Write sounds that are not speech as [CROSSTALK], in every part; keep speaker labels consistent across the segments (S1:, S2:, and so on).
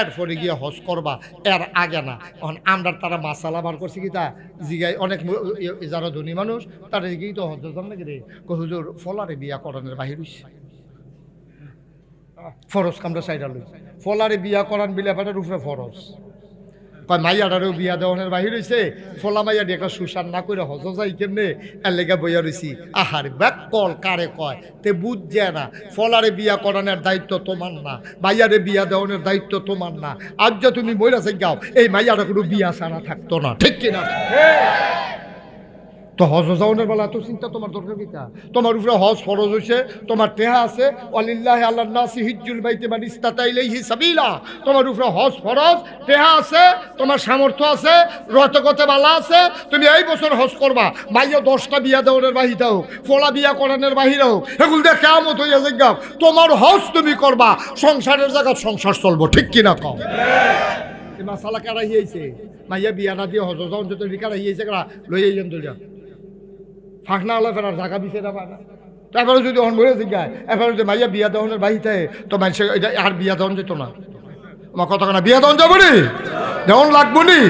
S1: এরপরে গিয়ে হজ করবা, এর আগে না। এখন আমরা তারা মাসালা বার করছি কি তা? জিগাই অনেক যারা ধনী মানুষ, তারা গিয়ে তো হজ নাকি রে? হুজুর, ফলারে বিয়া করানোর বাহির হইছে। ফরজ কামরা সাইডা লই। ফলারে বিয়া করান বিলে ফেটার উপরে ফরজ। কয় মাইয়াটারও বিয়া দেওয়ানের বাহির হয়েছে ফলা মাইয়া ডেকা সুসান না করে হজ যাই কেমনে? এর লেগে বইয়া রয়েছি আহার ব্যাক কল কারে কয়, তে বুঝছে না। ফলারে বিয়া করানোর দায়িত্ব তোমার না। মাইয়ারে বিয়া দেওয়ানোর দায়িত্ব তোমার না। আজ যে তুমি বইরা গাও। এই মাইয়াটা কোনো বিয়া ছাড়া থাকতো না। ঠিক কিনা? তো হজ যাওয়ানোর বেলা এত চিন্তা তোমার দরকার কিতা? তোমার উপরে হজ ফরজ হয়েছে তোমার টেহা আছে অলিল্লাহ আল্লাহ নাসি হিজ্জুল বাইতে মানে ইস্তাতাইলাইহি সাবিলা। তোমার উপরে হজ ফরজ, টেহা আছে, তোমার সামর্থ্য আছে রতগতে বালা আছে, তুমি এই বছর হজ করবা। মাইয়া দশটা বিয়া দেওয়ানের বাহিতা হোক, ফোলা বিয়া করানোর বাহিরে হোক, এগুলো দিয়ে কেমত হইয়া যাই তোমার হজ তুমি করবা, সংসারের জায়গা সংসার চলবো, ঠিক কিনা কম মাসালা কারা হিয়েছে মাইয়া বিয়া না দিয়ে হজ যাওন যত কারা হিয়েছে কারা লই আইন তো ফাঁকনা হলে ফেরার দিছে না পায় না তারপরে যদি অন বলে জিজ্ঞায় এরপরে যদি মাইয়া বিয়া দেওয়ানের বাহিতে তো মানুষ আর বিয়া দেওয়ান যেত না আমার কথা না বিয়া দেওয়ান যাব নি দেওয়ান লাগবো নি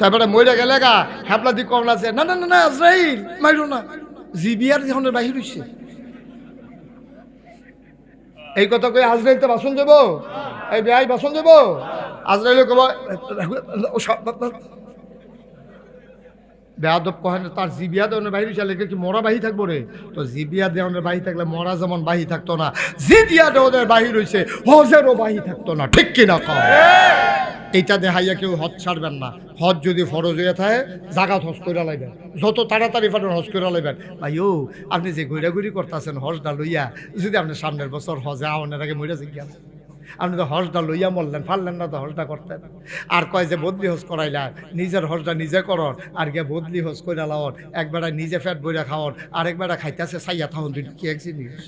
S1: তারপরে মরে গেলে গা হ্যাপলা দি কমলা আছে না না না না আজরাইল মাইরো না জি বিয়ার যখন বাহির হইছে এই কথা কই আজরাইল তো বাসন যাব এই বেয়াই বাসন যাব আজরাইলে কব বেয়াদব কহেন, তার জিবিয়া দেওয়ানের বাহির চালে কি মরা বাহি থাকব রে? তো জিবিয়া দেওয়ানের বাহি থাকলে মরা যেমন বাহি থাকতো না, জিবিয়া দেওয়ানের বাহির হয়েছে হজেরও বাহি থাকতো না, ঠিক কিনা কম এইটা দেখাইয়া কেউ হজ ছাড়বেন না। হজ যদি ফরজ হয়ে থাকে জাগাত হজ করে লাইবেন। যত তাড়াতাড়ি পারেন হজ করে লাইবেন। ভাই ও আপনি যে ঘুরাঘুরি করতেছেন হজটা লইয়া, যদি আপনি সামনের বছর হজে আওয়ানের আগে মরে জিজ্ঞাসা আপনি তো হজটা লইয়া মরলেন পারলেন না তো হজটা করতেন। আর কয় যে বদলি হজ করাইলা নিজের হজটা নিজে করন আর গিয়ে বদলি হজ করে লাওন একবেলা নিজে ফ্যাট বইরা খাওয়ান আরেকবেলা খাইতেছে সাইয়া থাকুন তুই কি এক জিনিস?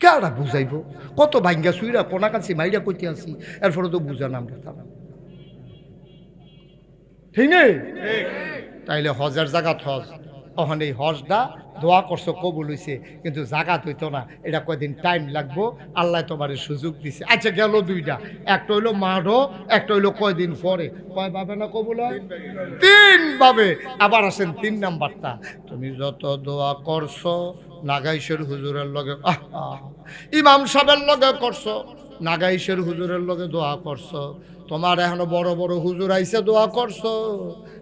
S1: কেডা বুঝাইব? কত ভাঙ্গা সুইরা কোনা কাছে মাইরা কইতে আসি এরপরে তো বুঝা নাম তারা ঠিক নেই? তাইলে হজের জাগাত হজ। ওখানে এই হজটা দোয়া করছ, কবুল হইছে। কিন্তু জাগাত হইতো না। এটা কয়দিন টাইম লাগবো? আল্লাহ তোমার সুযোগ দিছে। আচ্ছা গেল দুইটা। একটা হইল মাঠও একটা হইল কয়দিন পরে। কয় ভাবে না কবুল হয়? তিন ভাবে। আবার আসেন তিন নাম্বারটা। তুমি যত দোয়া করছ, নাগাইশের হুজুরের লগে ইমাম সাহেবের লগে করছ, নাগাইশের হুজুরের লগে দোয়া করছ তোমার এখনও বড় বড় হুজুর আইসে দোয়া করছ।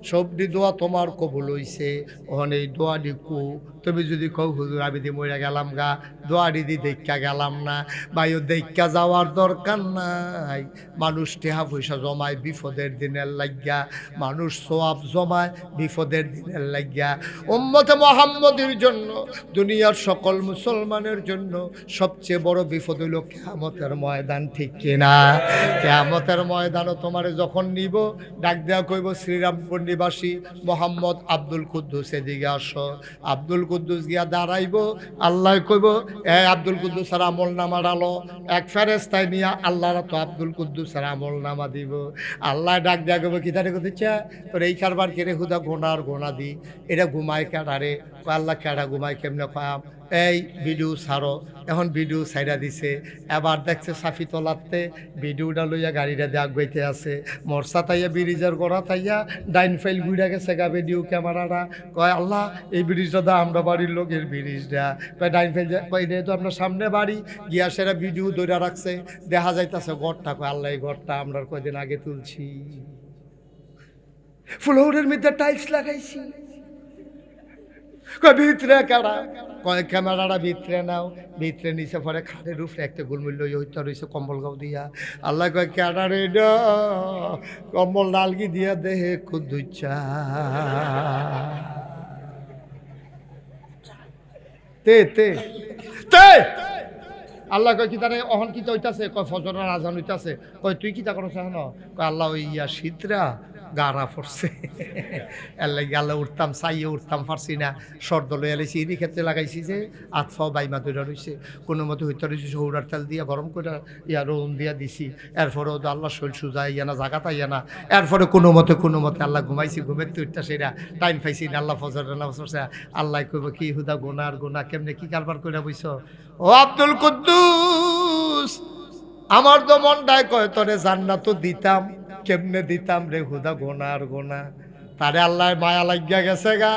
S1: সবটি দোয়া তোমার কবুল হইছে। ওখানে এই দোয়াটি কু। তুমি যদি কও, হুজুর, আমি দি মরে গেলাম গা, দোয়াটি দি দেখা গেলাম না। বায়ু দেখা যাওয়ার দরকার নাই। মানুষ টেহা পয়সা জমায় বিপদের দিনের লাগিয়া। মানুষ সোয়াব জমায় বিপদের দিনের লাগিয়া। উম্মতে মোহাম্মদের জন্য, দুনিয়ার সকল মুসলমানের জন্য সবচেয়ে বড় বিপদ হইল কেয়ামতের ময়দান, ঠিক কিনা? কেয়ামতের ময়দানও তোমারে যখন নিব, ডাক দেওয়া কইব শ্রীরামপুর নিবাসী মোহাম্মদ আব্দুল কুদ্দুস এদিকে আসো। আব্দুল কুদ্দুস গিয়া দাঁড়াইব, আল্লাহ কইব, এ আব্দুল কুদ্দুস আর আমল নামা ডালো এক ফেরেস্তায় নিয়ে আল্লাহরা তো আব্দুল কুদ্দুস আর আমল নামা দিব। আল্লাহ ডাক দেওয়া কইব, কি তারে করতেছে তোর এই কারবার কেড়ে হুদা গোনার গোনা দি, এটা ঘুমায় কেডারে আল্লাহ কেডা ঘুমায়, কেমনে পাম এই ভিডিও ছাড়ো। এখন ভিডিও ছাইরা দিছে। এবার দেখছে সাফি তোলাতে ভিডিওটা লইয়া গাড়িটা দিয়ে আগুয়াইতে আছে। মরসা তাইয়া ব্রিজের গোড়া তাইয়া ডাইন ফাইল ঘুরে গেছে গা ভিডিও ক্যামেরাটা। কয়, আল্লাহ, এই ব্রিজটা দা আমরা বাড়ির লোকের ব্রিজটা। কয়, ডাইন ফাইল কয়, এটা তো আপনার সামনে বাড়ি। গিয়া সেরা ভিডিও ধরে রাখছে। দেখা যাইতাছে ঘরটা। কয়, আল্লাহ, এই ঘরটা আমরা কয়দিন আগে তুলছি। ফ্লোরের মধ্যে টাইলস লাগাইছি। ভিতরে কারা কয়, ক্যামেরাটা ভিতরে নাও। ভিতরে নিচে পরে খাটের উপরে একটা গোলমূল্য হইতে রয়েছে কম্বল গাও দিয়া। আল্লাহ কয় ক্যাডা রে কম্বল নালগি দিয়া দেহে কুদুচা তে তে তে। আল্লাহ কয়, কি তারে অহন কি হইতাছে? কয়, ফজরের আজান হইতাছে। কয়, তুই কি তা করছ এখন? কয়, আল্লাহ ওই ইয়া শীতরা গাড়া পড়ছে। লাগে আল্লাহ উঠতাম, চাইয়ে উঠতাম, পারছি না। শর্দ লই আলাইছি এই ক্ষেত্রে লাগাইছি যে আতফাও বাইমা তৈরি রয়েছে কোনো মতে হইতে রয়েছে সৌরার তেল দিয়া, গরম করে ইয়া রোম দিয়া দিছি। এরপরেও তো আল্লাহ শরীর সুজা ইয়া না, জাগাতা ইয়া না। এরপরে কোনো মতে কোনো মতে আল্লাহ ঘুমাইছি, ঘুমের তো উঠটা সেটা টাইম পাইছি না, আল্লাহ ফজর নামাজ পড়ছে। আল্লাহ কইব, কি হুদা গোনার গোনা কেমনে, কি কারবার করে বইছ? ও আব্দুল কুদ্দুস, আমার তো মনটায় কয়, তোরে জান্নাত দিতাম। কেমনে দিতাম রে হুদা গোনা আর গোনা? তারে আল্লাহ মায়া লাগিয়া গেছে গা।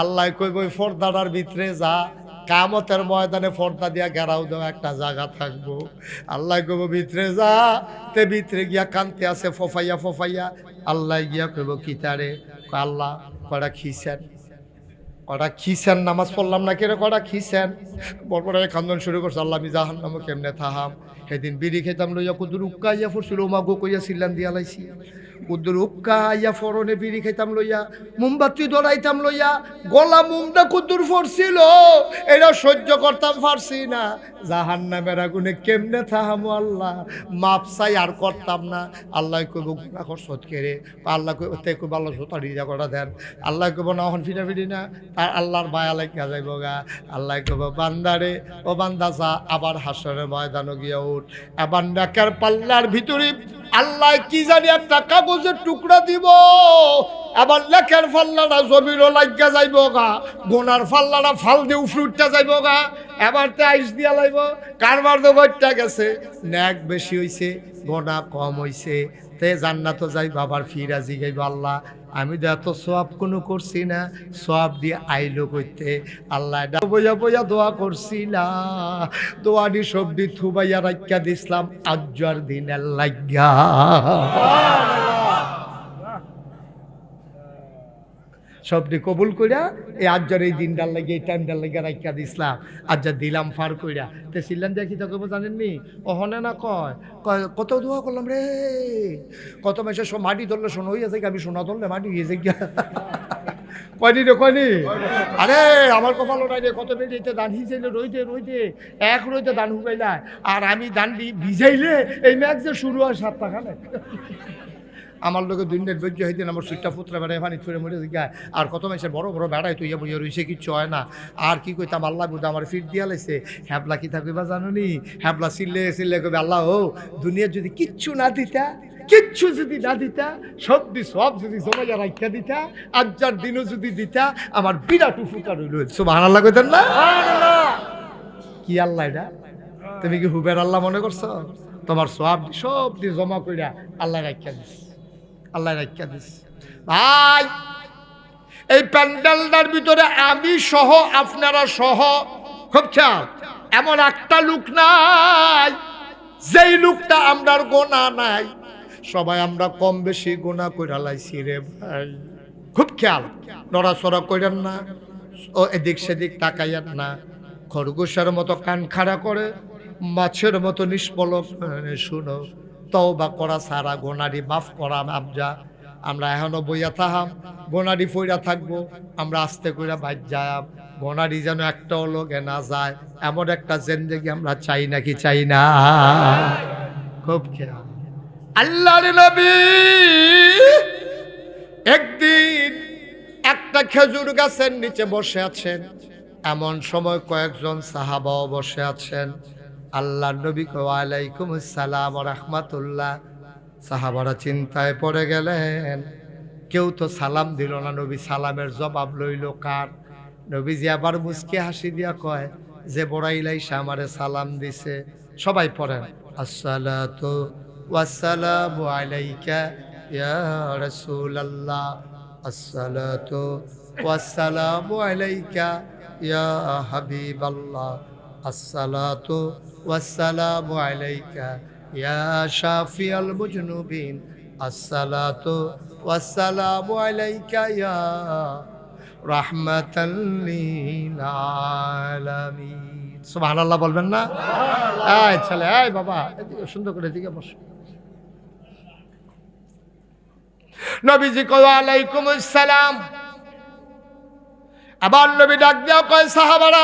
S1: আল্লাহ কইব, ওই ফর্দাটার ভিতরে যা। কামতের ময়দানে ফর্দা দিয়া ঘেরাও দেওয়া একটা জায়গা থাকব। আল্লাহ কইব, ভিতরে যা। তে ভিতরে গিয়া কান্তি আছে, ফফাইয়া ফফাইয়া। আল্লাহ গিয়া কইব, কি তারে? আল্লাহ কড়া খিসেন কটা খিসেন, নামাজ পড়লাম না কেন কটা খিসেন। বরপর খান্দন শুরু করছে, আল্লাহ আমি জাহান নামো কেমনে থাহাম? সেদিন বিড়ি খেতাম লইয়া, কুদুর উক্কা ইয়া ফুরছিল মা গো কইয়া সিল্লান দিয়া লাইছি। কুদুর উক্কা ইয়া ফরনে বিড়ি খাইতাম লইয়া, মোমবাতি দৌড়াইতাম লইয়া, গলা মুমটা কুদুর ফরছিল এটা সহ্য করতাম পারছি না। জাহান নামের আগুনে কেমনে থাহামো আল্লাহ? মাপ চাই আর করতাম না। আল্লাহ কইব গুণা করছত কেড়ে আল্লাহ কইব, তে কইব, আল্লাহ সোতারি যা করা দেন। আল্লাহ কইব, না, এখন ফিরা ফিরি না। তার আল্লাহর মায়া লেখা যাইব গা। আল্লাহ কইব, বান্দারে, ও বান্দা যা, আবার হাসরের ময়দানও গিয়া উঠ। আবার নাকের পাল্লার ভিতরে আল্লাহ কি জানি একটা কাগজের টুকরা দিব। আবার লেখের ফাল্লাটা জমিরও লাগিয়া যাইব গা। গোনার ফাল্লাটা ফাল দিয়ে উফরুটটা যাইব গা। এবার তে আইস দিয়া লাইব। কারবার তো গইটা গেছে? ন্যাক বেশি হইছে, গোনা কম হইছে। তে জান্নাত যাই বাবার ফিরা জিগাইব আল্লাহ। আমি তো এত সোয়াব কোনো করছি না। সোয়াব দিয়ে আইলো করতে আল্লাহ বোঝা বোঝা দোয়া করছি না দোয়ানি সবজি থুবাইয়া রাখিয়া দিছিলাম আজ্জার দিনের লাগিয়া সবটি কবুল কইরা এই আজ্জার এই দিনটার লাগে, এই টাইম টাইমটার লাগে রাখিয়া দিছিলাম আজ্জা দিলাম ফার কইরা। তে সিল্লান দিয়া কি তো কব জানেননি অহনে না কয়? কয়, কত দোয়া করলাম রে। কত মাসে সব মাটি ধরলে শোনো হইয়াছে কি আমি সোনা ধরলে মাটি হয়েছে গিয়া [LAUGHS] কয়নি রে, কয়নি? আরে, আমার কপাল ওটাই রে, কত বেরিয়েছে দান হিসেবে রইতে রইতে, এক রইতে দান হুকাইলা আর আমি দান ভিজাইলে এই ম্যাচ যে শুরু হয় সাতটা খানে। আমার লোকে নেট বৈজ্য হইতে আমার সুইটটা পুত্রা বেড়ায়, পানি ছুঁড়ে মরে গায় আর কত মাসে বড় বড় বেড়ায় তুই বইয়া রইছে, কিচ্ছু হয় না। আর কি কইতাম, আল্লাহ বুধ আমার ফিট দিয়া লাইছে হ্যাবলা কি থাকবে জানো নি হ্যাবলা সিললে সিললে কবে আল্লাহ ও দুনিয়া যদি কিচ্ছু না দিতা, কিচ্ছু যদি না দিতা সব দি সব যদি জমাইয়া রাখা দিতা, আজ্জার দিনও যদি দিতা, আমার বিরাট উপকার হইল। সুবাহ আল্লাহ কইতেন না? কি আল্লাহ এটা? তুমি কি হুবের আল্লাহ মনে করছ? তোমার সব সব দিয়ে জমা কইরা আল্লাহ রাখিয়া দিস আল্লাহ রাখিয়া দিস। ভাই, এই প্যান্ডেলটার ভিতরে আমি সহ, আপনারা সহ খেয়াল, এমন একটা লোক নাই, যেই লোকটা আমরার গোনা নাই। সবাই আমরা কম বেশি গোনা কইরা লাইছি রে ভাই। খুব খেয়াল, নড়াচড়া করেন না, ও এদিক সেদিক তাকাইয়েন না। খরগোশের মতো কান খাড়া করে, মাছের মতো নিষ্পলক শুনো তওবা করা সারা, গোনারি মাফ করা আবজা আমরা এখনও বইয়া থাহাম, গোনারি ফইরা থাকব, আমরা আস্তে কইরা বাইর যাম গোনারি যেন একটাও লোকে না যায়, এমন একটা জেন্দেগি আমরা চাই নাকি চাই না। খুব খেয়াল। আল্লাহর নবী একদিন একটা খেজুর গাছের নিচে বসে আছেন, এমন সময় কয়েকজন সাহাবাও বসে আছেন। আল্লাহ নবী আলাইকুম সালাম রহমাতুল্লাহ। সাহাবারা চিন্তায় পড়ে গেলেন, কেউ তো সালাম দিল না, নবী সালামের জবাব লইল কার? নবী নবীজি আবার মুসকে হাসি দিয়া কয়, যে বড়াইলাই আমারে সালাম দিছে। সবাই পড়েন ওয়াসসালামু আলাইকা ইয়া রাসূলুল্লাহ। আসসালাতু ওয়াসসালামু আলাইকা ইয়া হাবিবাল্লাহ। আসসালাতু ওয়াসসালামু আলাইকা ইয়া শাফিয়াল মুজনুবিন। আসসালাতু ওয়াসসালামু আলাইকা ইয়া রাহমাতাল লিল আলামিন সুবহানাল্লাহ বলবেন না? এই ছেলে এই বাবা এদিকে সুন্দর করে এদিকে বস। নবীজি কয় আলাইকুম আসসালাম আবার নবী ডাক দেওয়া কয় সাহাবারা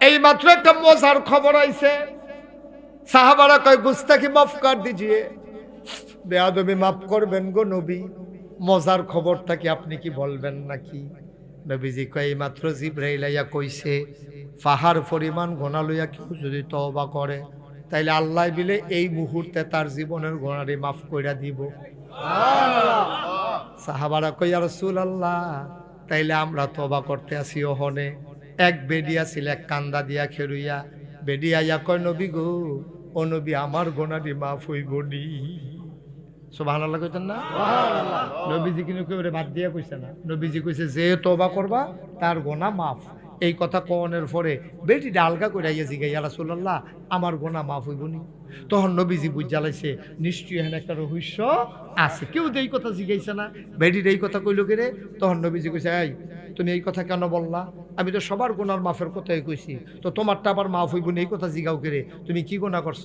S1: এই মাত্র একটা মজার খবর আইছে। সাহাবারা কয় গুস্তাকি মাফ কর দিজিয়ে বেয়াদবি মাফ করবেন গো নবী, মজার খবরটা কি আপনি কি বলবেন নাকি? নবীজি কয় এই মাত্র জিব্রাইলাইয়া কইছে, পাহাড় পরিমাণ গোনা লইয়া কেউ যদি তওবা করে, তাইলে আল্লাহ বিলে এই মুহূর্তে তার জীবনের গোনারি মাফ কইরা দিব। সাহাবারা কইয়া রসুল আল্লাহ তাইলে আমরা তবা করতে আসি ওহনে এক বেডিয়া ছিল এক কান্দা দিয়া খেরুইয়া বেডিয়া ইয়া কয় নবী গো ও নবী আমার গোনাটি মাফ হইব নি। সোভান আল্লাহ কইতেন না? নবীজি কিন্তু কেউ বাদ দিয়া কইছে না। নবীজি কইছে যে তবা করবা তার গোনা মাফ। এই কথা কনের পরে বেটিটা আলগা করে আইয়া জিগাই রাসূলুল্লাহ আমার গোনা মাফ হইব নি। তখন নবীজি বুঝ জ্বালাইছে নিশ্চয়ই এখানে একটা রহস্য আছে। কেউ তো এই কথা জিগাইছে না। বেটির এই কথা কইল কে তখন নবীজি কইছে এই তুমি এই কথা কেন বললা? আমি তো সবার গোনার মাফের কথাই কইছি। তো তোমারটা আবার মাফ হইব না, এই কথা জিগাও কেরে তুমি কি গোনা করছ?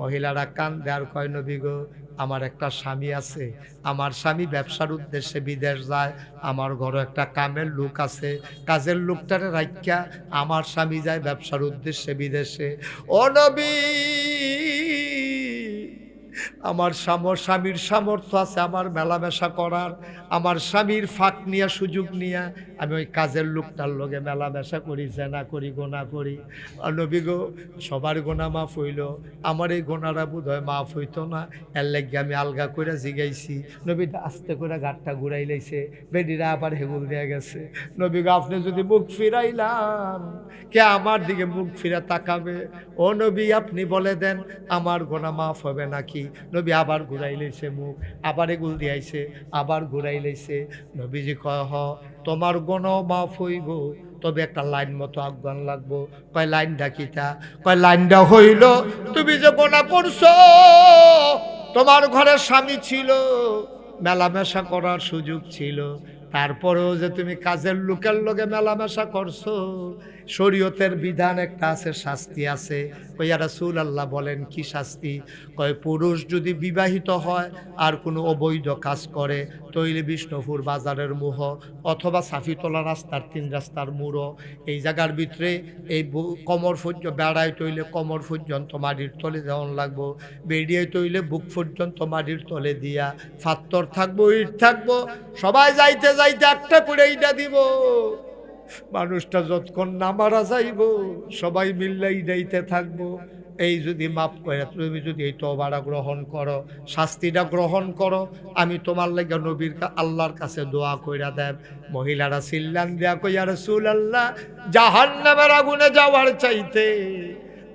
S1: মহিলারা কান দেয়ার কয়, নবী গো, আমার একটা স্বামী আছে। আমার স্বামী ব্যবসার উদ্দেশ্যে বিদেশ যায়। আমার ঘরে একটা কামের লোক আছে। কাজের লোকটারে রাখিয়া আমার স্বামী যায় ব্যবসার উদ্দেশ্যে বিদেশে। ও নবী, আমার স্বামীর সামর্থ্য আছে আমার মেলামেশা করার। আমার স্বামীর ফাঁক নিয়ে, সুযোগ নিয়ে আমি ওই কাজের লোকটার লগে মেলামেশা করি, জেনা করি, গোনা করি। নবী গো, সবার গোনা মাফ হইল। আমার এই গোনারা বোধ হয় মাফ হইতো না। এর লাগে আমি আলগা করে জিগাইছি। নবী আস্তে করে গাটটা ঘুরাই লাইছে। বেডিরা আবার হেগুল দিয়ে গেছে। নবী গো, আপনি যদি মুখ ফিরাইলাম, কে আমার দিকে মুখ ফিরে তাকাবে? ও নবী, আপনি বলে দেন, আমার গোনা মাফ হবে নাকি? নবী আবার ঘুরাই লাইছে মুখ, আবার এগুল দিয়াইছে, আবার ঘুরাই লাইছে। নবীজি কয়, হ তোমার গণ মাফ হইব। তবে একটা লাইন মতো আজ্ঞান লাগবো। কয় লাইন ডাকিতা কয় লাইনটা হইল, তুমি যে বোনা করছ, তোমার ঘরে স্বামী ছিল, মেলামেশা করার সুযোগ ছিল। তারপরেও যে তুমি কাজের লোকের লোকে মেলামেশা করছ শরীয়তের বিধান একটা আছে, শাস্তি আছে। ওই রাসূল আল্লাহ বলেন, কি শাস্তি? কয়, পুরুষ যদি বিবাহিত হয়, আর কোনো অবৈধ কাজ করে, তৈলে বিষ্ণুপুর বাজারের মুহ অথবা সাফিতলা রাস্তার তিন রাস্তার মুড়ো। এই জায়গার ভিতরে এই কমর পর্যন্ত বেড়ায় তৈলে কমর পর্যন্ত মাটির তলে যেমন লাগবো বেরিয়ে তৈলে বুক পর্যন্ত মাটির তলে দিয়া, ফাত্তর থাকব, ইট থাকব, সবাই যাইতে যাইতে একটা করে এইটা দিব। মানুষটা যতক্ষণ না মারা যাইব, সবাই মিল্লা ইডাইতে থাকব। এই যদি মাপ করে, তুমি যদি এই তবাটা গ্রহণ করো, শাস্তিটা গ্রহণ করো, আমি তোমার লাগে নবীর আল্লাহর কাছে দোয়া কইরা দেব। মহিলারা সিল্লান দেয়া কইয়া রসুল আল্লাহ জাহান নামের আগুনে যাওয়ার চাইতে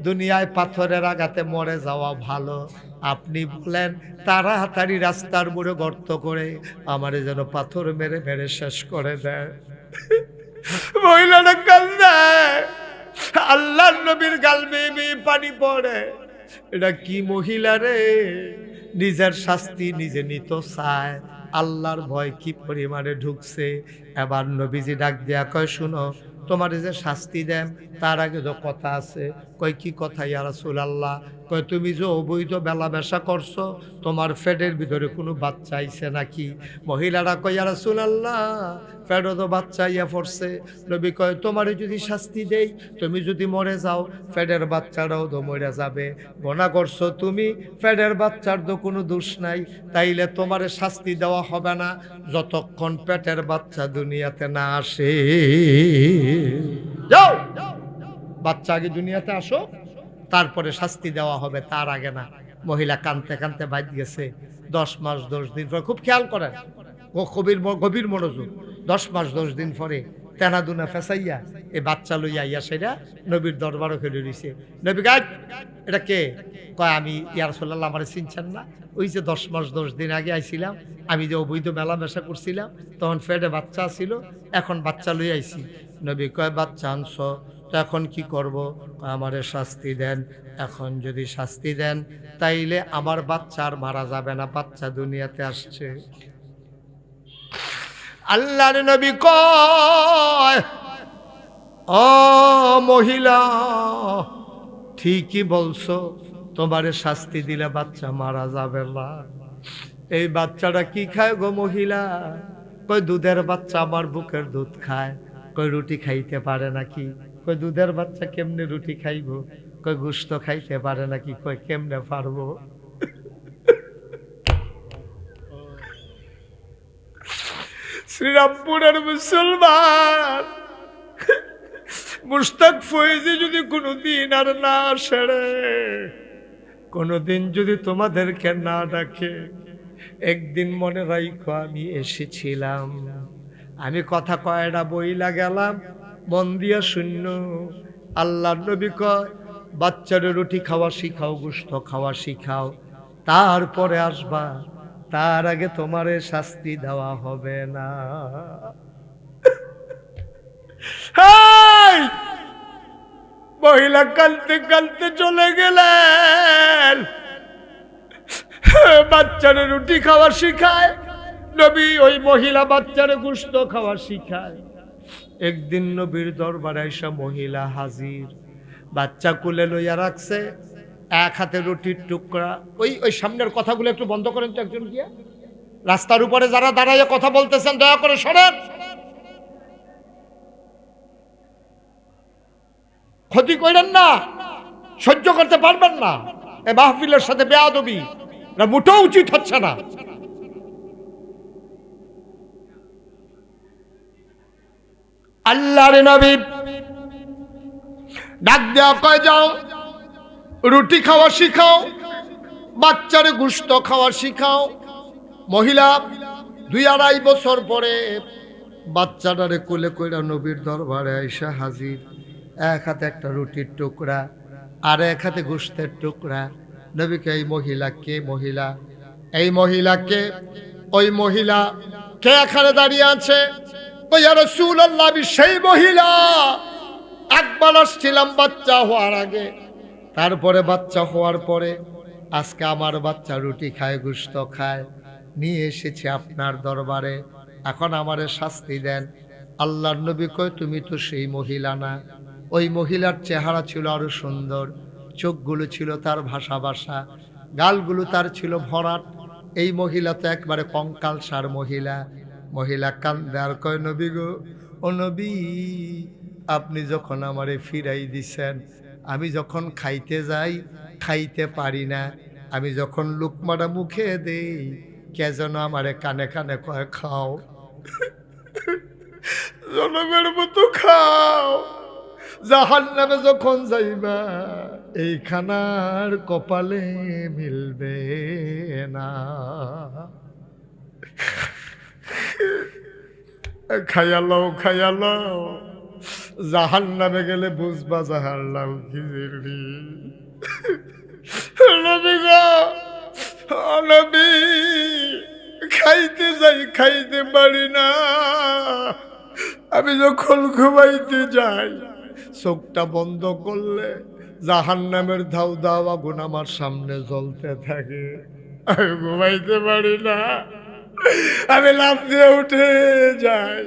S1: দুনিয়ায় পাথরের আঘাতে মরে যাওয়া ভালো। আপনি বলেন, তাড়াতাড়ি রাস্তার বুড়ো গর্ত করে আমারে যেন পাথর মেরে মেরে শেষ করে দেয়। মহিলাটা কান্দে। আল্লাহ নবীর গাল বেয়ে মেয়ে পানি পড়ে। এটা কি মহিলা রে? নিজের শাস্তি নিজে নিত চায়। আল্লাহর ভয় কি পরিমাণে ঢুকছে? এবার নবীজি ডাক দেয়া কয়, শুনো, তোমার যে শাস্তি দেন তার আগে তো কথা আছে, কয়, কি কথা ইয়া আল্লাহ কয়, তুমি যে অবৈধ বেলা বেশা করছ, তোমার ফেডের ভিতরে কোনো বাচ্চা আইছে নাকি? মহিলারা কয়, ইয়া আল্লাহ ফেডও তো বাচ্চা ইয়া পড়ছে। নবী কয়, তোমারে যদি শাস্তি দেই, তুমি যদি মরে যাও, ফেডের বাচ্চারাও তো মরে যাবে। গোনা করছ তুমি, ফেডের বাচ্চার তো কোনো দোষ নাই। তাইলে তোমারে শাস্তি দেওয়া হবে না, যতক্ষণ পেটের বাচ্চা দুনিয়াতে না আসে। যাও। বাচ্চা আগে দুনিয়াতে আসো, তারপরে শাস্তি দেওয়া হবে, তার আগে না। মহিলা কানতে কানতে বাইর গেছে, দশ মাস, দশ দিন পরে। খুব খেয়াল করেন, ও কবির গভীর মনোযোগ। দশ মাস, দশ দিন পরে তেনাদুনা ফেসাইয়া এই বাচ্চা লইয়া ইয়া সেটা নবীর দরবারও খেলে রইছে নবী গাছ এটা কে? কয়, আমি ইয়ার সাল্লাহ আমার চিনছেন না। ওই যে দশ মাস, দশ দিন আগে আইছিলাম, আমি যে অবৈধ মেলামেশা করছিলাম, তখন ফেডে বাচ্চা ছিল, এখন বাচ্চা লই আইছি। নবী কয়, বাচ্চা আনছ এখন কি করব? আমারে শাস্তি দেন। এখন যদি শাস্তি দেন, তাইলে আমার বাচ্চা আর মারা যাবে না, বাচ্চা দুনিয়াতে আসছে। আল্লাহর নবী কয়, ও মহিলা, ঠিকই বলছো, তোমারে শাস্তি দিলে বাচ্চা মারা যাবে না। এই বাচ্চাটা কি খায় গো মহিলা? কই দুধের বাচ্চা আমার বুকের দুধ খায়। কই রুটি খাইতে পারে নাকি? কই দুধের বাচ্চা কেমনে রুটি খাইবো? কই গুস্ত খাইতে পারে নাকি কই কেমনে পারব? শ্রীরামপুরের মুসলমান। মুস্তাক ফয়েজি যদি কোনোদিন আর না সেরে, কোনোদিন যদি তোমাদেরকে না ডাকে, একদিন মনে রাইখো আমি এসেছিলাম। আমি কথা কয়টা বইলা গেলাম মন দিয়া শূন্য। আল্লাহ নবী কয়, বাচ্চারে রুটি খাওয়া শিখাও গুস্ত খাওয়া শিখাও। তারপরে আসবা, তার আগে তোমারে শাস্তি দেওয়া হবে না। মহিলা কালতে কালতে চলে গেলেন। বাচ্চারে রুটি খাওয়া শিখায়। নবী ওই মহিলা বাচ্চারে গুস্ত খাওয়া শিখায়। একদিন নবীর দরবারে এসা মহিলা হাজির। বাচ্চা কুলে লইয়া রাখছে, এক হাতে রুটির টুকরা। ওই ওই সামনের কথাগুলো একটু বন্ধ করেন তো একজন গিয়া। রাস্তার উপরে যারা দাঁড়াইয়া কথা বলতেছেন, দয়া করে সরেন ক্ষতি করেন না, সহ্য করতে পারবেন না। এ মাহফিলের সাথে বেয়াদবি মোটেও উচিত হচ্ছে না। আল্লাহর নবী। ডাক দেওয়া কয়, যাও, রুটি খাওয়া শিখাও, বাচ্চারে গুস্ত খাওয়া শিখাও। মহিলা, দুই আড়াই বছর পরে বাচ্চাটারে কোলে কইরা নবীর দরবারে আইসা হাজির। এক হাতে একটা রুটির টুকরা আর এক হাতে গোস্তের টুকরা। নবীকে, এই মহিলা কে মহিলা? এই মহিলাকে ওই মহিলা কে এখানে দাঁড়িয়ে আছে? সেই মহিলা। একবার আসছিলাম বাচ্চা হওয়ার আগে। তারপরে বাচ্চা হওয়ার পরে আজকে আমার বাচ্চা রুটি খায় গুস্ত খায়। নিয়ে এসেছে আপনার দরবারে। এখন আমারে শাস্তি দেন। আল্লাহর নবী কয়, তুমি তো সেই মহিলা না। ওই মহিলার চেহারা ছিল আরও সুন্দর। চোখগুলো ছিল তার ভাষা ভাষা। গালগুলো তার ছিল ভরাট। এই মহিলা তো একবারে কঙ্কাল সার মহিলা। মহিলা কান্দে আর কয়, নবী গো, ও নবী, আপনি যখন আমারে ফিরাই দিছেন, আমি যখন খাইতে যাই, খাইতে পারি না। আমি যখন লুকমাটা মুখে দেই, কে যেন আমারে কানে কানে কয়, খাও। [LAUGHS] জনমের মতো খাও। জাহান নামে যখন যাইবা এই খানার কপালে মিলবে না। খাইয়ালাও খাইয়ালাও। জাহান নামে গেলে বুঝবা লাউ খিজিরি নবী খাইতে যাই, খাইতে পারি না। আমি যখন ঘুমাইতে যাই, চোখটা বন্ধ করলে জাহান নামের ধাউ দাও আগুন আমার সামনে জ্বলতে থাকে। আমি ঘুমাইতে পারি না। আমি লাভ দিয়ে উঠে যাই।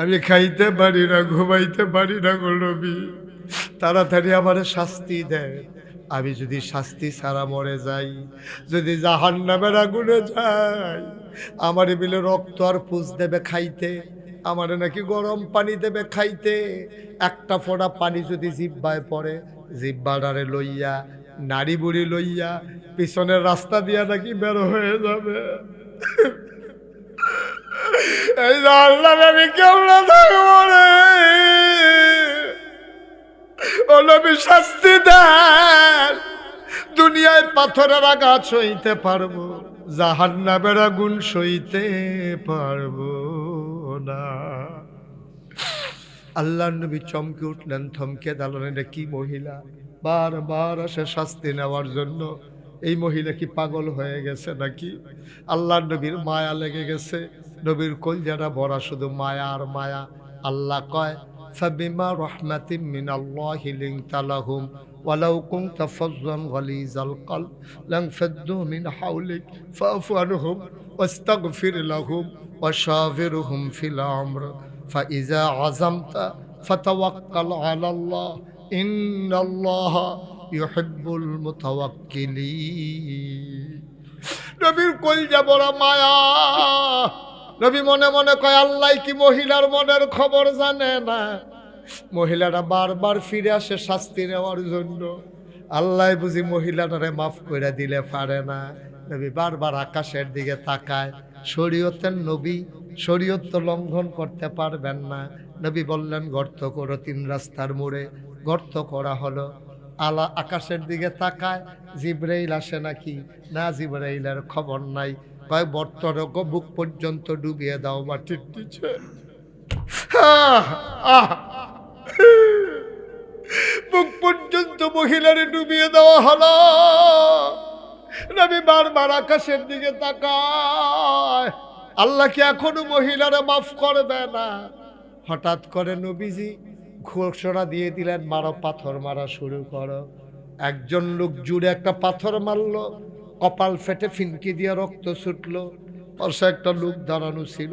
S1: আমি খাইতে পারি না, ঘুমাইতে পারি না গো নবী। তাড়াতাড়ি আমার শাস্তি দেয়। আমি যদি শাস্তি ছাড়া মরে যাই, যদি জাহান নামের আগুনে যাই, আমার বিলে রক্ত আর পুষ দেবে খাইতে, আমারে নাকি গরম পানি দেবে খাইতে। একটা ফোঁটা পানি যদি জিব্বায় পড়ে জিব্বাডারে লইয়া নারী বুড়ি লইয়া, পিছনের রাস্তা দিয়া নাকি বের হয়ে যাবে। এই আমি কেমন থাকব রে? শাস্তি দেন। দুনিয়ায় পাথরের আঘাত সইতে পারব জাহান নামের আগুন সইতে পারব না। আল্লাহ নবী চমকে উঠলেন, থমকে দাঁড়ালেন। কি মহিলা? বারবার আসে শাস্তি নেওয়ার জন্য। এই মহিলা কি পাগল হয়ে গেছে নাকি আল্লাহ নবীর মায়া লেগে গেছে নবীর কলজারা ভরা শুধু মায়া আর মায়া আল্লাহ কয় فبما رحمة من الله لنت لهم ولو كنت فظا غليظ القلب لانفضوا من حولك فاعف عنهم واستغفر لهم وشاورهم في الأمر فإذا عزمت فتوكل على الله إن الله ইউহিব্বুল মুতাওয়াক্কিলিন নবীর কলজা বড় মায়া। নবী মনে মনে কয়, আল্লাহ কি মহিলার মনের খবর জানে না? মহিলারা বারবার ফিরে আসে শাস্তি নেওয়ার জন্য। আল্লাহ বুঝি মহিলাটারে মাফ করে দিলে পারে না। নবী বারবার আকাশের দিকে তাকায়। শরীয়তের নবী শরীয়ত তো লঙ্ঘন করতে পারবেন না। নবী বললেন, গর্ত করো তিন রাস্তার মোড়ে। গর্ত করা হলো। আলা আকাশের দিকে তাকায়, জিব্রাইল আসে নাকি? না, জিব্রাইলের খবর নাই। কয় বর্তরক বুক পর্যন্ত ডুবিয়ে দাও মাটির নিচে। বুক পর্যন্ত মহিলারে ডুবিয়ে দেওয়া হলো। নবী বারবার আকাশের দিকে তাকায়। আল্লাহ কি এখনও মহিলারা মাফ করবে না? হঠাৎ করে নবীজি ঘোষণা দিয়ে দিলেন, মারো পাথর মারা শুরু করো। একজন লোক জুড়ে একটা পাথর মারলো, কপাল ফেটে ফিনকি দিয়ে রক্ত ছুটলো। পাশে একটা লোক দাঁড়ানো ছিল,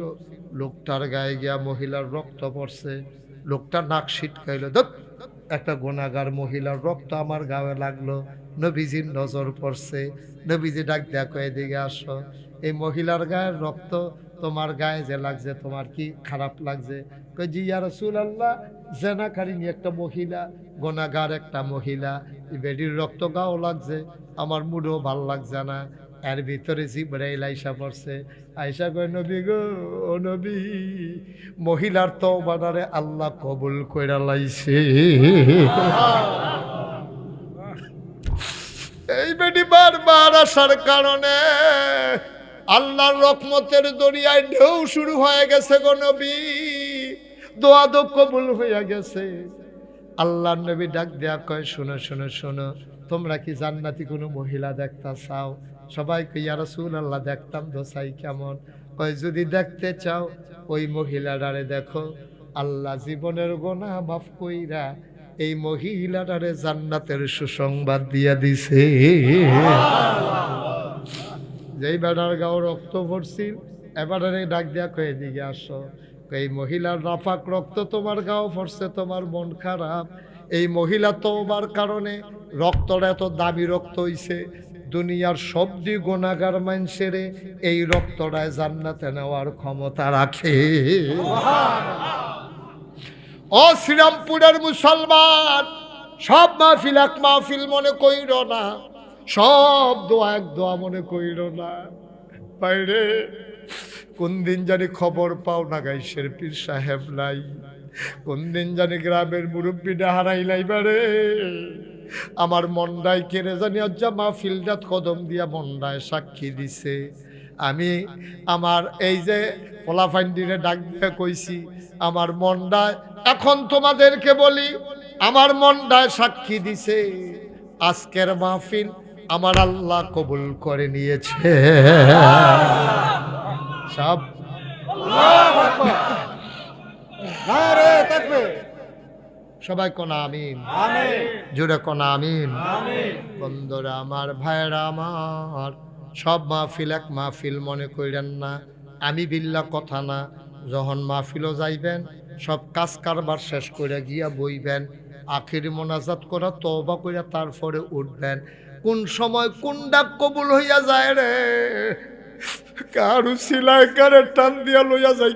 S1: লোকটার গায়ে গিয়া মহিলার রক্ত পড়ছে। লোকটা নাক ছিটকাইল ধত একটা গোনাগার মহিলার রক্ত আমার গায়ে লাগল, নবীজির নজর পড়ছে। নবীজি ডাক দেয়া কয়ে দিকে আসো। এই মহিলার গায়ের রক্ত তোমার গায়ে যে লাগছে, তোমার কি খারাপ লাগছে? কই জি ইয়া রাসূলুল্লাহ। জেনাকারিনী একটা মহিলা, গোনাগার একটা মহিলা বেডির রক্ত গাও লাগছে, আমার মুডও ভালো লাগছে না, এর ভিতরে জিব্রাইল আইসা পড়ছে, আইসা কয়, নবী গো, ও নবী, মহিলার তো বানারে আল্লাহ কবুল কইরা লাইছে। এই বেটি বারবার আসার কারণে আল্লাহর রকমতের দরিয়ায় ঢেউ শুরু হয়ে গেছে গো নবী। দোয়া দো কবুল হইয়া গেছে। আল্লাহ নবী ডাক দেয়া কয়, শোনো শোনো শোনো, তোমরা কি জান্নাতি কোনো মহিলা দেখতা চাও? সবাই কইয়া রসুল আল্লাহ দেখতাম দোসাই কেমন? কয়, যদি দেখতে চাও, ওই মহিলাটারে দেখো। আল্লাহ জীবনের গোনা মাফ কইরা এই মহিলাটারে জান্নাতের সুসংবাদ দিয়া দিছে। যেই বেড়ার গাও রক্ত ভরছিল এবারে ডাক দিয়া কয়ে দিকে আসো। এই মহিলার রাফাক রক্ত তোমার গাও ভরছে তোমার মন খারাপ। এই মহিলা তোমার কারণে রক্তটা এত দামি রক্ত হইছে, দুনিয়ার সবদি গোনাগার মানুষেরে এই রক্তটায় জান্নাতে নেওয়ার ক্ষমতা রাখে। ও শ্রীরামপুরের মুসলমান, সব মাহফিল এক মাহফিল মনে কইর না, সব দোয়া এক দোয়া মনে কইর না। বাইরে কোন দিন জানি খবর পাও না গাইশের পীর সাহেব নাই? কোন দিন জানি গ্রামের মুরব্বীটা হারাইলাই বারে আমার মন্ডায় কেড়ে জানি আজ্জা মাহফিলটাত কদম দিয়া মন্ডায় সাক্ষী দিছে। আমি আমার এই যে পোলাফাইন্ডিরে ডাক দিয়ে কইছি, আমার মন্ডায় এখন তোমাদেরকে বলি, আমার মন্ডায় সাক্ষী দিছে। আজকের মাহফিল আমার আল্লাহ কবুল করে নিয়েছে। সব সবাই কোনা আমিন। জুড়ে কোনা আমিন। বন্ধুরা আমার ভাইয়েরা আমার সব মাহফিল এক মাহফিল মনে কইরেন না। আমি বিল্লা কথা না। যখন মাহফিলও যাইবেন সব কাজ কারবার শেষ করে গিয়া বইবেন। আখির মোনাজাত করা তবা কইরা তারপরে উঠবেন। কোন সময় কোন ডাক কবুল হইয়া যায় রে? কারু সিলাই কারে টান দিয়া লইয়া যাই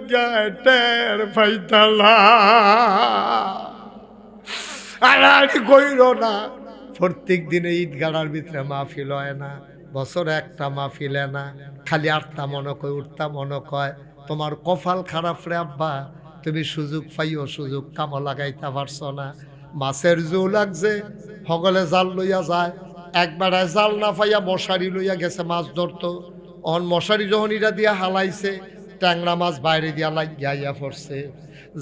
S1: টের ফাইতালা আড়াআড়ি কইর না। প্রত্যেক দিনে ঈদ গাড়ার ভিতরে মাহফিল হয় না, বছরে একটা মাহফিল না, খালি আটটা মনে কয় উঠতা মনে কয়, তোমার কপাল খারাপ রে আব্বা, তুমি সুযোগ পাইও, সুযোগ কামো লাগাইতে পারছ না। মাছের জো লাগছে সকলে জাল লইয়া যায়, একবার জাল না পাইয়া মশারি লইয়া গেছে মাছ ধরতো। অন মশারি ইরা দিয়া হালাইছে, ট্যাংরা মাছ বাইরে দিয়া লাগিয়া ইয়া পড়ছে।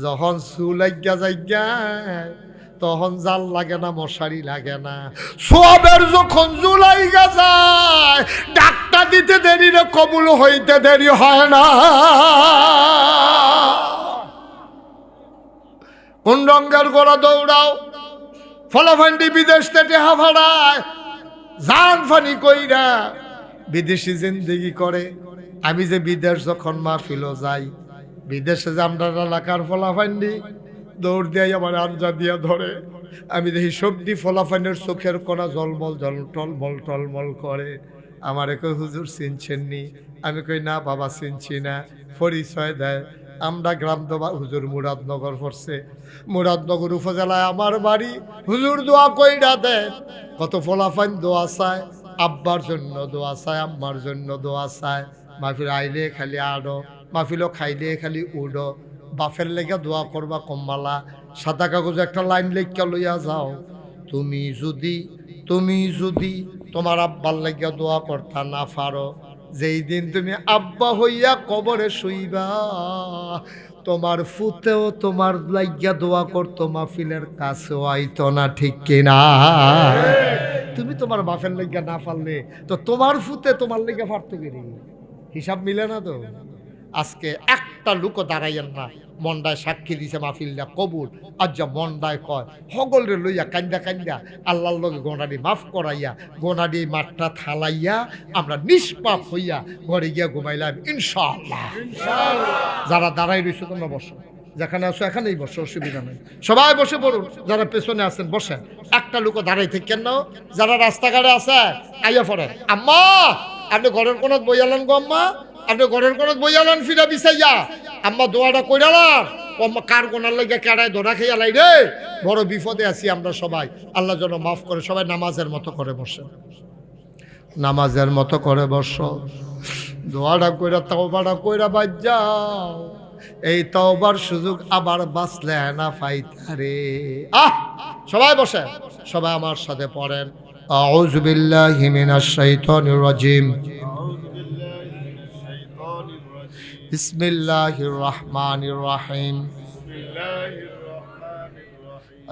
S1: যখন সু লাগিয়া যাইগায় তখন জাল লাগে না, মশারি লাগে না। সোয়াবের যখন জুলাই যায় ডাক্তার দিতে দেরি রে কবুল হইতে দেরি হয় না। কোন রঙ্গের গোড়া দৌড়াও, ফলাফান্ডি বিদেশ থেকে হাফাড়ায় জান ফানি কইরা বিদেশি জিন্দিগি করে। আমি যে বিদেশ যখন মাহফিলও যাই, বিদেশে যে আমরা এলাকার ফলাফান্ডি দৌড় দিয়ে আমার আঞ্জা দিয়া ধরে। আমি দেখি সবজি ফলাফানের চোখের কোনা জলমল জল টলমল টলমল করে। আমার কই হুজুর চিনছেননি আমি কই, না বাবা, চিনছি না। পরিচয় দেয়। আমরা গ্রাম দবা হুজুর, মুরাদনগর পড়ছে। মুরাদনগর উপজেলায় আমার বাড়ি। হুজুর, দোয়া কইরা দেয় কত ফলাফাইন দোয়া চায়। আব্বার জন্য দোয়া চায়, আম্মার জন্য দোয়া চায়। মাহফিল আইলে খালি আড়ো, মাহফিলও খাইলে খালি উড়ো। বাফের লেগে দোয়া করবা কম্মালা। সাদা কাগজে একটা লাইন লেখা লইয়া যাও। তুমি যদি তুমি যদি তোমার আব্বার লেগে দোয়া করতা না পারো, যেই দিন তুমি আব্বা হইয়া কবরে শুইবা, তোমার ফুতেও তোমার লাইগা দোয়া করতো মাহফিলের কাছেও আইতো না ঠিক কিনা? তুমি তোমার বাপের লাইগা না পারলে, তো তোমার ফুতে তোমার লাইগা পারতো কিনি হিসাব মিলে না তো। আজকে একটা লুকো দাঁড়াইয়েন না, মন্ডায় সাক্ষী দিছে মাহফিলটা কবুল। আজ যা মন্ডায় কয়, হগলরে লইয়া কান্দা কান্দা আল্লাহর লগে গোনাডি মাফ করাইয়া, গোনাডি মাঠটা থালাইয়া আমরা নিষ্পাপ হইয়া ঘরে গিয়া ঘুমাইলাম, ইনশাআল্লাহ। যারা দাঁড়াই রয়েছে তোমরা বসো। যেখানে আসো এখানেই বসো, অসুবিধা নেই। সবাই বসে পড়ুন, যারা পেছনে আছেন, বসেন। একটা লোক দাঁড়াই থেকে কেন? যারা রাস্তাঘাটে আছে, আইয়া পড়েন আম্মা, আপনি ঘরের কোন বইয়ালেন গো আম্মা। আপনি ঘরের কোন বইয়ালেন ফিরা বিছাইয়া। আম্মা, দোয়াটা কইরালাম কার কোনার লাগে কেড়ায় ধরা খেয়ে লাই রে? বড় বিপদে আছি আমরা সবাই। আল্লাহ যেন মাফ করে, সবাই নামাজের মতো করে বসে। নামাজের মতো করে বসো। দোয়াটা কইরা, তাওবাটা কইরা বাজ যাও এই তওবার সুযোগ আবার বাঁচলে না পাইতারে আহ সবাই বসে সবাই আমার সাথে পড়েন আউযু বিল্লাহি মিনাশ শাইতানির রাজিম বিসমিল্লাহির রহমানির রহিম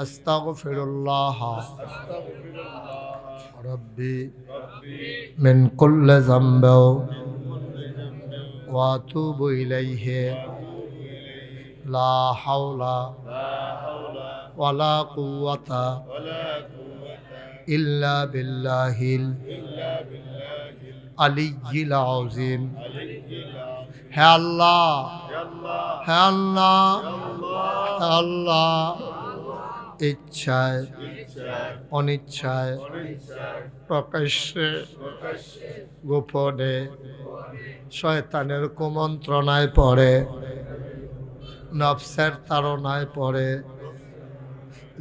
S1: আস্তাগফিরুল্লাহ রব্বি من كل ذنب واتوب اليه لا ইচ্ছায় অনিচ্ছায় প্রকাশ্যে গোপনে শয়তানের কুমন্ত্রণায় পড়ে। নফসের তাড়নায় পড়ে।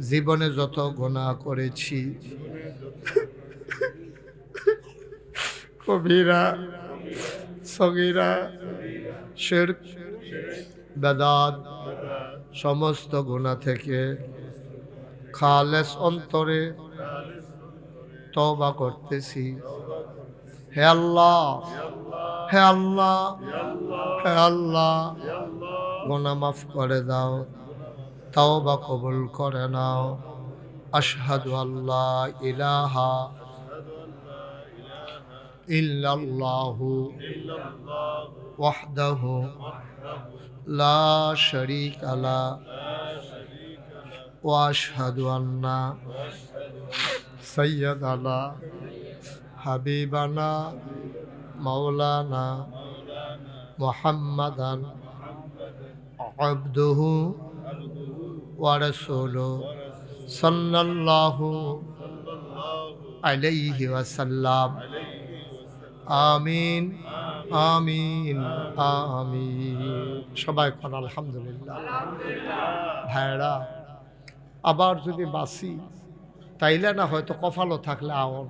S1: জীবনে যত গুণা করেছি। কবিরা, সগিরা, শিরক, বেদাত, সমস্ত গুণা থেকে খালেস অন্তরে তওবা করতেছি। হে আল্লাহ হে আল্লাহ হে আল্লাহ। গোনা মাফ করে দাও তওবা কবুল করে নাও আশহাদু আল্লাহ ইলাহা ইল্লাল্লাহু ওয়াহদাহু লা শারীকা লা واشهد ان سيدنا حبيبنا مولانا محمدا عبده ورسوله صلى الله عليه وسلم আমিন আমিন আমিন সবাই কোন আলহামদুলিল্লাহ ভাইরা আবার যদি বাসি তাইলে না হয়তো কফালো থাকলে আওন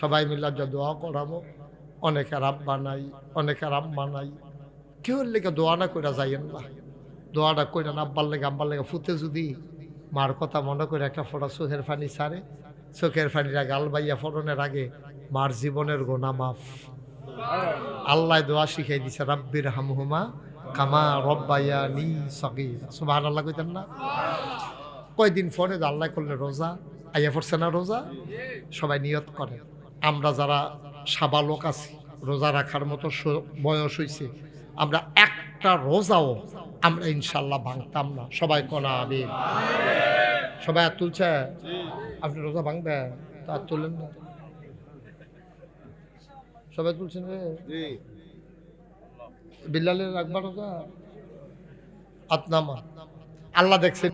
S1: সবাই মিলে যা দোয়া করাবো অনেকের আব্বা নাই অনেকের আম্মা নাই কেউ লেগে দোয়া না করে যাইয়েন না দোয়াটা কইরা আব্বার লেগে আব্বার লেগে ফুতে যদি, মার কথা মনে করে একটা ফোটা চোখের ফানি ছাড়ে। চোখের পানিটা গাল বাইয়া ফোটনের আগে মার জীবনের গোনা মাফ। আল্লাহ দোয়া শিখাই দিছে রাব্বির হামহুমা কামা রব্বাইয়া নি সগির। সুবাহ আল্লাহ কইতেন না? কয়দিন তো আল্লাহ করলে রোজা, আইয়া পড়ছে না রোজা? সবাই নিয়ত করে। আমরা যারা সাবালক আছি, রোজা রাখার মতো বয়স হয়েছে আমরা একটা রোজাও আমরা ইনশাল্লাহ ভাঙতাম না। সবাই কনা আবি সবাই আর তুলছে? আপনি রোজা ভাঙবে তা আর তুলেন না। সবাই তুলছেন রে? বিল্লালের রাখবার রোজা? আতনামা আল্লাহ দেখছেন